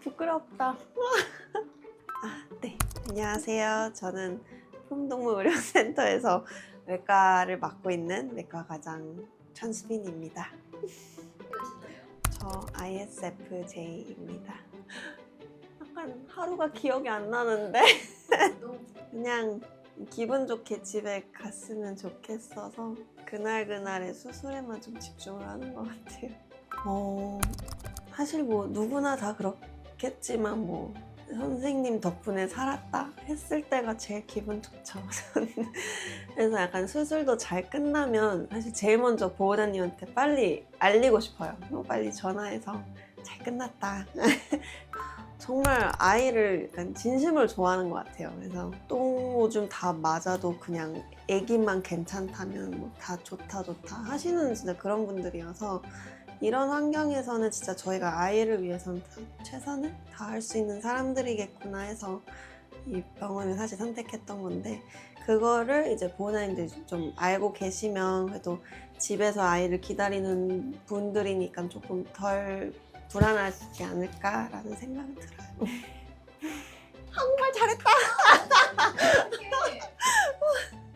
부끄럽다. 아, 네. 안녕하세요. 저는 품동물의료센터에서 외과를 맡고 있는 외과 과장 천수빈입니다. 저 ISFJ입니다. 약간 하루가 기억이 안 나는데 그냥 기분 좋게 집에 갔으면 좋겠어서 그날 그날의 수술에만 좀 집중을 하는 것 같아요. 어, 사실 뭐 누구나 다 그렇 겠지만 뭐 선생님 덕분에 살았다 했을 때가 제일 기분 좋죠. 그래서 약간 수술도 잘 끝나면 사실 제일 먼저 보호자님한테 빨리 알리고 싶어요. 뭐 빨리 전화해서 잘 끝났다. 정말 아이를 약간 진심으로 좋아하는 것 같아요. 그래서 똥 오줌 다 맞아도 그냥 애기만 괜찮다면 뭐 다 좋다 좋다 하시는 진짜 그런 분들이어서 이런 환경에서는 진짜 저희가 아이를 위해서는 다 최선을 다할 수 있는 사람들이겠구나 해서 이 병원을 사실 선택했던 건데 그거를 이제 보호자님들이 좀 알고 계시면 그래도 집에서 아이를 기다리는 분들이니까 조금 덜 불안하지 않을까라는 생각이 들어요.